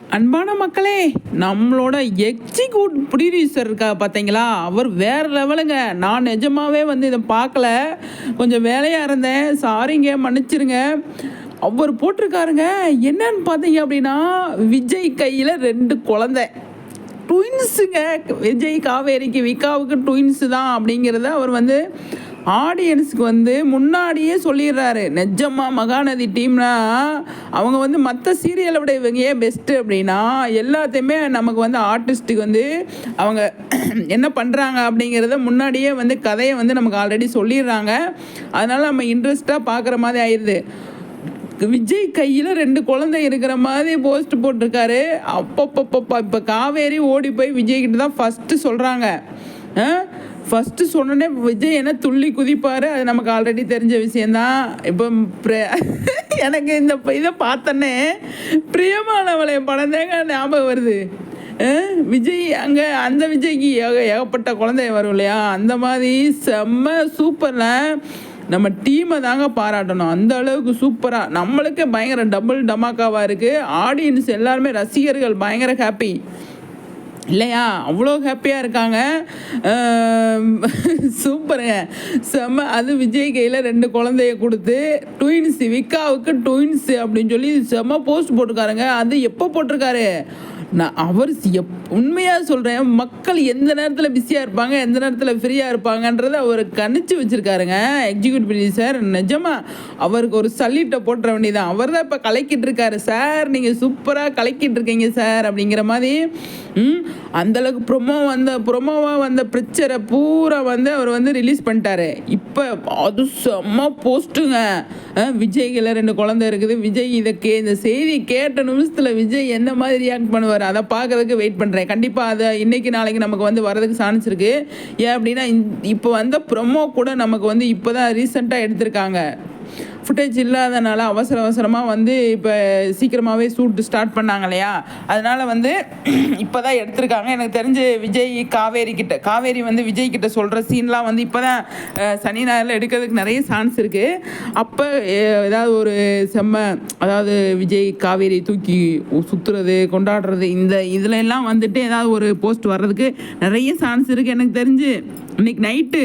அன்பான மக்களே நம்மளோட எக்ஸிக்யூட் ப்ரொடியூசர் இருக்கா பார்த்தீங்களா அவர் வேறு லெவலுங்க நான் நிஜமாகவே வந்து இதை பார்க்கல. கொஞ்சம் வேலையாக இருந்தேன். சாரிங்க மன்னிச்சிருங்க. அவர் போட்டிருக்காருங்க. என்னன்னு பார்த்தீங்க அப்படின்னா விஜய் கையில் ரெண்டு குழந்தை. ட்வின்ஸுங்க விஜய் காவேரிக்கு விகாவுக்கு ட்வின்ஸு தான் அப்படிங்கிறத அவர் வந்து ஆடியன்ஸுக்கு வந்து முன்னாடியே சொல்லிடுறாரு. நிஜமா மகாநதி டீம்னா அவங்க வந்து மற்ற சீரியலை விட இவங்க ஏன் பெஸ்ட்டு அப்படின்னா எல்லாத்தையுமே நமக்கு வந்து ஆர்டிஸ்ட்டுக்கு வந்து அவங்க என்ன பண்ணுறாங்க அப்படிங்கிறத முன்னாடியே வந்து கதையை வந்து நமக்கு ஆல்ரெடி சொல்லிடுறாங்க. அதனால் நம்ம இன்ட்ரெஸ்ட்டாக பார்க்குற மாதிரி ஆயிடுது விஜய் கையில் ரெண்டு குழந்தை இருக்கிற மாதிரி போஸ்ட் போட்டிருக்காரு. அப்பப்பப்பப்பா இப்போ காவேரி ஓடி போய் விஜய்கிட்ட தான் ஃபஸ்ட்டு சொல்கிறாங்க ஃபஸ்ட்டு சொன்னோடனே விஜய் என்ன துள்ளி குதிப்பார் அது நமக்கு ஆல்ரெடி தெரிஞ்ச விஷயந்தான் இப்போ எனக்கு இந்த இதை பார்த்தோன்னே பிரியமானவளை படம் தாங்க ஞாபகம் வருது. விஜய் அங்கே அந்த விஜய்க்கு ஏக ஏகப்பட்ட குழந்தைய வரும் இல்லையா? அந்த மாதிரி செம்ம சூப்பரில் நம்ம டீமை தாங்க பாராட்டணும். அந்த அளவுக்கு சூப்பராக நம்மளுக்கு பயங்கர டபுள் டமாக்காவாக இருக்குது ஆடியன்ஸ் எல்லாருமே ரசிகர்கள் பயங்கர ஹாப்பி இல்லையா? அவ்வளோ ஹாப்பியாக இருக்காங்க. சூப்பருங்க. செம்ம அது விஜய் கையில் ரெண்டு குழந்தைய கொடுத்து ட்வின்ஸ் விக்காவுக்கு ட்வின்ஸ் அப்படின்னு சொல்லி செம்ம போஸ்ட் போட்டிருக்காருங்க. அது எப்போ போட்டிருக்காரு? நான் அவர் எப் உண்மையாக சொல்கிறேன் மக்கள் எந்த நேரத்தில் பிஸியாக இருப்பாங்க எந்த நேரத்தில் ஃப்ரீயாக இருப்பாங்கன்றதை அவர் கணிச்சு வச்சுருக்காருங்க எக்ஸிகியூட் சார். நிஜமாக அவருக்கு ஒரு சல்லிட்டை போட்டுற வேண்டியதான் அவர் தான் இப்போ கலக்கிட்டு இருக்காரு சார். நீங்கள் சூப்பராக கலக்கிட்டு இருக்கீங்க சார் அப்படிங்கிற மாதிரி அந்தளவுக்கு அந்த அளவுக்கு ப்ரொமோ வந்த ப்ரொமோவாக வந்த பிக்சரை பூரா வந்து அவர் வந்து ரிலீஸ் பண்ணிட்டாரு. இப்போ அது செம்ம போஸ்ட்டுங்க. விஜய்கில் ரெண்டு குழந்தை இருக்குது. விஜய் இதை கே இந்த செய்தி கேட்ட நிமிஷத்தில் விஜய் என்ன மாதிரி ரியாக்ட் பண்ணுவார்? அதை பார்க்குறதுக்கு வெயிட் பண்ணுறேன் கண்டிப்பாக அதை இன்னைக்கு நாளைக்கு நமக்கு வந்து வரதுக்கு சான்ஸ் இருக்குது ஏன் அப்படின்னா இப்போ வந்த ப்ரொமோ கூட நமக்கு வந்து இப்போ தான் ரீசெண்டாக எடுத்திருக்காங்க. ஃபுட்டேஜ் இல்லாதனால அவசர அவசரமாக வந்து இப்போ சீக்கிரமாகவே ஷூட் ஸ்டார்ட் பண்ணாங்க இல்லையா அதனால் வந்து இப்போ தான் எடுத்திருக்காங்க. எனக்கு தெரிஞ்சு விஜய் காவேரி கிட்ட காவேரி வந்து விஜய் கிட்ட சொல்கிற சீன்லாம் வந்து இப்போ தான் சனி ஞாயிறில் எடுக்கிறதுக்கு நிறைய சான்ஸ் இருக்குது அப்போ ஏதாவது ஒரு செம்ம அதாவது விஜய் காவேரி தூக்கி சுற்றுறது கொண்டாடுறது இந்த இதில் எல்லாம் வந்துட்டு ஏதாவது ஒரு போஸ்ட் வர்றதுக்கு நிறைய சான்ஸ் இருக்குது எனக்கு தெரிஞ்சு இன்னைக்கு நைட்டு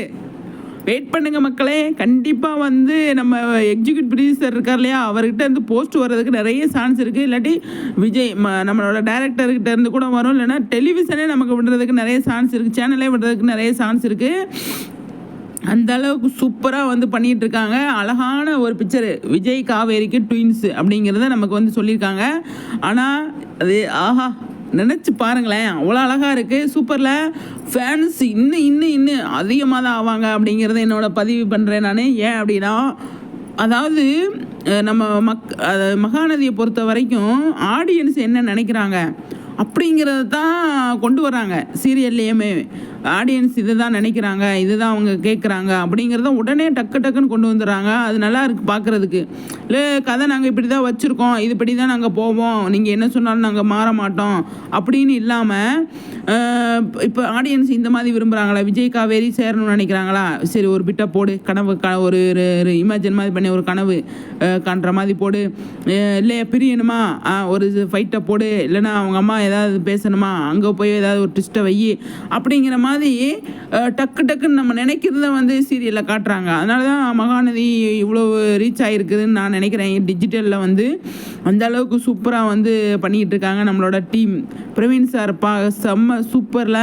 வெயிட் பண்ணுங்க மக்களே. கண்டிப்பாக வந்து நம்ம எக்ஸிக்யூட் ப்ரொடியூசர் இருக்கார் இல்லையா? அவர்கிட்ட இருந்து போஸ்ட் வர்றதுக்கு நிறைய சான்ஸ் இருக்குது இல்லாட்டி விஜய் ம- நம்மளோட டேரக்டர்கிட்ட இருந்து கூட வரும். இல்லைன்னா டெலிவிஷனே நமக்கு விடுறதுக்கு நிறைய சான்ஸ் இருக்குது சேனலே விடுறதுக்கு நிறைய சான்ஸ் இருக்குது அந்த அளவுக்கு சூப்பராக வந்து பண்ணிகிட்டு இருக்காங்க. அழகான ஒரு பிக்சரு விஜய் காவேரிக்கு ட்வின்ஸ் அப்படிங்கிறத நமக்கு வந்து சொல்லியிருக்காங்க. ஆனால் அது ஆஹா நினச்சி பாருங்களேன். அவ்வளோ அழகாக இருக்குது சூப்பரில். ஃபேன்ஸ் இன்னும் இன்னும் இன்னும் அதிகமாக தான் ஆவாங்க அப்படிங்கிறத என்னோட பதிவு பண்ணுறேன் நான். ஏன் அப்படின்னா அதாவது நம்ம மக் மகாநதியை பொறுத்த வரைக்கும் ஆடியன்ஸ் என்ன நினைக்கிறாங்க அப்படிங்கிறத தான் கொண்டு வராங்க சீரியல்லையுமே ஆடியன்ஸ் இதை தான் நினைக்கிறாங்க இதுதான் அவங்க கேட்குறாங்க அப்படிங்கிறத உடனே டக்கு டக்குன்னு கொண்டு வந்துடுறாங்க. அது நல்லா இருக்குது பார்க்குறதுக்கு இல்லை கதை நாங்கள் இப்படி தான் வச்சுருக்கோம். இதுபடி தான் நாங்கள் போவோம். நீங்கள் என்ன சொன்னாலும் நாங்கள் மாற மாட்டோம். அப்படின்னு இல்லாமல் இப்போ ஆடியன்ஸ் இந்த மாதிரி விரும்புகிறாங்களா விஜய் காவேரி சேரணும்னு நினைக்கிறாங்களா? சரி ஒரு பிட்டை போடு. கனவு க ஒரு இமேஜின் மாதிரி பண்ணி ஒரு கனவு அஹ், காண்ற மாதிரி போடு. இல்லையா பிரியணுமா? ஒரு ஃபைட்டை போடு. இல்லைன்னா அவங்க அம்மா ஏதாவது பேசணுமா? அங்கே போய் ஏதாவது ஒரு ட்விஸ்ட்டை வை. அப்படிங்கிற மாதிரி மாதிரி டக்கு டக்குன்னு நம்ம நினைக்கிறத வந்து சீரியலில் காட்டுறாங்க. அதனால தான் மகாநதி இவ்வளோ ரீச் ஆகிருக்குதுன்னு நான் நினைக்கிறேன். டிஜிட்டலில் வந்து அந்த அளவுக்கு சூப்பராக வந்து பண்ணிக்கிட்டு இருக்காங்க நம்மளோட டீம் பிரவீன் சார் பா செம்ம சூப்பரில்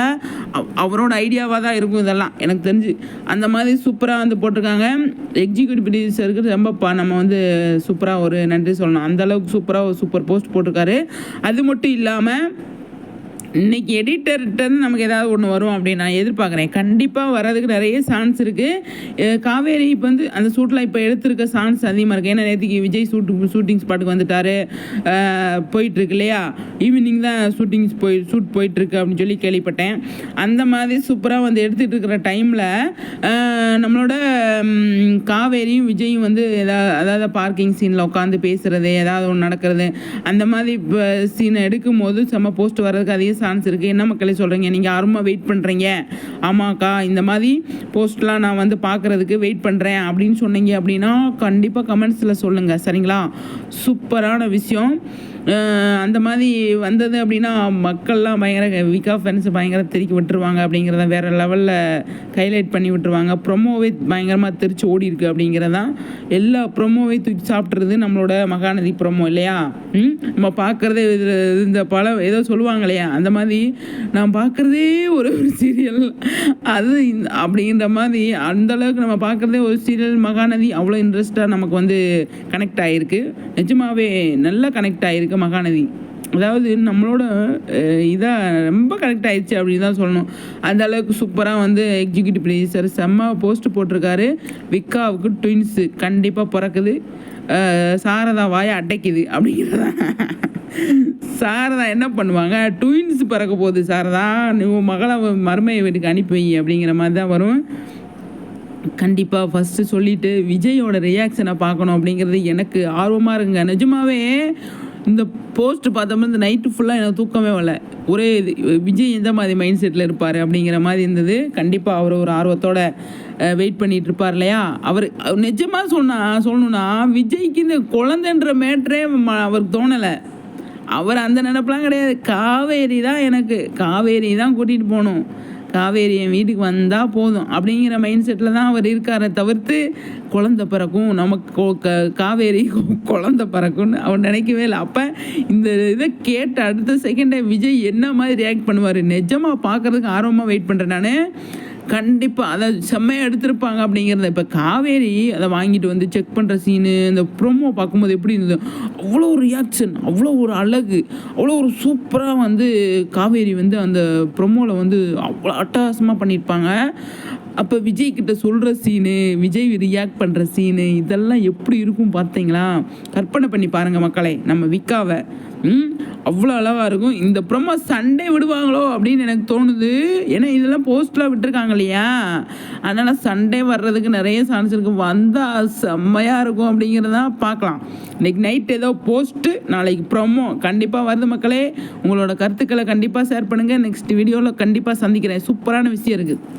அவரோட ஐடியாவாக தான் இருக்கும் இதெல்லாம். எனக்கு தெரிஞ்சு அந்த மாதிரி சூப்பராக வந்து போட்டிருக்காங்க. எக்ஸிக்யூட்டிவ் ப்ரொடியூசருக்கு ரொம்ப பா நம்ம வந்து சூப்பராக ஒரு நன்றி சொல்லணும். அந்த அளவுக்கு சூப்பராக ஒரு சூப்பர் போஸ்ட் போட்டிருக்காரு. அது மட்டும் இல்லாமல் இன்னைக்கு எடிட்டர்கிட்ட நமக்கு ஏதாவது ஒன்று வரும் அப்படின்னு நான் எதிர்பார்க்குறேன். கண்டிப்பாக வர்றதுக்கு நிறைய சான்ஸ் இருக்குது காவேரி இப்போ வந்து அந்த சூட்டில் இப்போ எடுத்திருக்க சான்ஸ் அதிகமாக இருக்குது ஏன்னா நேற்றுக்கு விஜய் ஷூட்டு ஷூட்டிங் ஸ்பாட்டுக்கு வந்துட்டாரு. போயிட்டுருக்கு இல்லையா? ஈவினிங் தான் ஷூட்டிங்ஸ் போய் ஷூட் போயிட்டுருக்கு அப்படின்னு சொல்லி கேள்விப்பட்டேன். அந்த மாதிரி சூப்பராக வந்து எடுத்துகிட்டு இருக்கிற டைமில் நம்மளோட காவேரியும் விஜயும் வந்து ஏதாவது அதாவது பார்க்கிங் சீனில் உட்காந்து பேசுகிறது ஏதாவது ஒன்று நடக்கிறது அந்த மாதிரி சீனை எடுக்கும் போது செம்ம போஸ்ட் வர்றதுக்கு அதிக சான்ஸ் இருக்குது என்ன மக்களே சொல்கிறீங்க நீங்கள் ஆர்வமாக வெயிட் பண்ணுறீங்க ஆமாக்கா இந்த மாதிரி போஸ்ட்லாம் நான் வந்து பார்க்குறதுக்கு வெயிட் பண்ணுறேன் அப்படின்னு சொன்னீங்க அப்படின்னா கண்டிப்பாக கமெண்ட்ஸில் சொல்லுங்கள் சரிங்களா? சூப்பரான விஷயம். அந்த மாதிரி வந்தது அப்படின்னா மக்கள்லாம் பயங்கர விகா ஃபேன்ஸ் பயங்கர திருக்கி விட்டுருவாங்க அப்படிங்கிறத வேறு லெவலில் ஹைலைட் பண்ணி விட்டுருவாங்க. ப்ரொமோவே பயங்கரமாக திருச்சி ஓடி இருக்கு அப்படிங்கிறதான் எல்லா ப்ரொமோவே தூக்கி சாப்பிட்றது நம்மளோட மகாநதி ப்ரொமோ இல்லையா? நம்ம பார்க்குறதே இந்த பல ஏதோ சொல்லுவாங்க இல்லையா? அந்த மாதிரி நான் பார்க்குறதே ஒரு ஒரு சீரியல் அது அப்படின்ற மாதிரி அந்த அளவுக்கு நம்ம பார்க்குறதே ஒரு சீரியல் மகாநதி அவ்வளோ இன்ட்ரெஸ்ட்டாக நமக்கு வந்து கனெக்ட் ஆகிருக்கு நிஜமாவே நல்லா கனெக்ட் ஆகிருக்கு மகாநதி. அதாவது நம்மளோட இதாக ரொம்ப கனெக்ட் ஆயிடுச்சு அப்படின்னு தான் சொல்லணும். அந்த அளவுக்கு சூப்பராக வந்து எக்ஸிக்யூட்டிவ் ப்ரொடியூசர் செம்ம போஸ்ட் போட்டிருக்காரு. விக்காவுக்கு ட்வின்ஸு கண்டிப்பாக பிறக்குது. சாரதா வாயை அடைக்குது அப்படிங்கிறதான் சாரதா என்ன பண்ணுவாங்க? ட்வின்ஸ் பிறக்க போகுது. சாரதா நீ உன் மகளை மருமையை வீட்டுக்கு அனுப்பி வை அப்படிங்கிற மாதிரி தான் வரும். கண்டிப்பாக ஃபஸ்ட்டு சொல்லிவிட்டு விஜயோட ரியாக்ஷனை பார்க்கணும் அப்படிங்கிறது எனக்கு ஆர்வமாக இருக்குங்க. நிஜமாவே இந்த போஸ்ட் பார்த்தோம்னா இந்த நைட்டு ஃபுல்லாக எனக்கு தூக்கமே வரல. ஒரே இது விஜய் எந்த மாதிரி மைண்ட் செட்டில் இருப்பார் அப்படிங்கிற மாதிரி இருந்தது. கண்டிப்பாக அவர் ஒரு ஆர்வத்தோட வெயிட் பண்ணிட்டு இருப்பார் இல்லையா? அவர் நிஜமாக சொன்னா சொல்லணும்னா விஜய்க்கு இந்த குழந்தைன்ற மேட்ரே ம- அவருக்கு தோணலை. அவர் அந்த நினப்பெலாம் கிடையாது. காவேரி தான் எனக்கு. காவேரி தான் கூட்டிகிட்டு போகணும். காவேரி என் வீட்டுக்கு வந்தால் போதும். அப்படிங்கிற மைண்ட் செட்டில் தான் அவர் இருக்காரை தவிர்த்து குழந்த பிறக்கும் நமக்கு க- காவேரி குழந்த பிறக்கும்னு அவர் நினைக்கவே இல்லை. அப்போ இந்த இதை கேட்ட அடுத்த செகண்டே விஜய் என்ன மாதிரி ரியாக்ட் பண்ணுவார்? நிஜமாக பார்க்குறதுக்கு ஆர்வமாக வெயிட் பண்ணுறேன் நான். கண்டிப்பாக அதை செம்மையாக எடுத்திருப்பாங்க அப்படிங்கிறத இப்போ காவேரி அதை வாங்கிட்டு வந்து செக் பண்ணுற சீனு இந்த ப்ரோமோ பார்க்கும்போது எப்படி இருந்தது? அவ்வளோ ஒரு ரியாக்ஷன் அவ்வளோ ஒரு அழகு அவ்வளோ ஒரு சூப்பராக வந்து காவேரி வந்து அந்த ப்ரோமோவில் வந்து அவ்வளோ அட்டகாசமாக பண்ணியிருப்பாங்க. அப்போ விஜய் கிட்ட சொல்கிற சீனு விஜய் ரியாக்ட் பண்ணுற சீனு இதெல்லாம் எப்படி இருக்கும் பார்த்தீங்களா? கற்பனை பண்ணி பாருங்கள் மக்களே நம்ம விக்காவை. அவ்வளோ அழகாக இருக்கும். இந்த ப்ரோமோ சண்டே விடுவாங்களோ அப்படின்னு எனக்கு தோணுது. ஏன்னா இதெல்லாம் போஸ்ட்லாம் விட்டுருக்காங்க இல்லையா? அதனால் சண்டே வர்றதுக்கு நிறைய சான்ஸ் இருக்குது வந்தால் செம்மையாக இருக்கும் அப்படிங்கிறத பார்க்கலாம். இன்னைக்கு நைட் ஏதோ போஸ்ட்டு நாளைக்கு ப்ரோமோ கண்டிப்பாக வருது மக்களே. உங்களோட கருத்துக்களை கண்டிப்பாக ஷேர் பண்ணுங்கள் நெக்ஸ்ட் வீடியோவில் கண்டிப்பாக சந்திக்கிறேன். சூப்பரான விஷயம் இருக்குது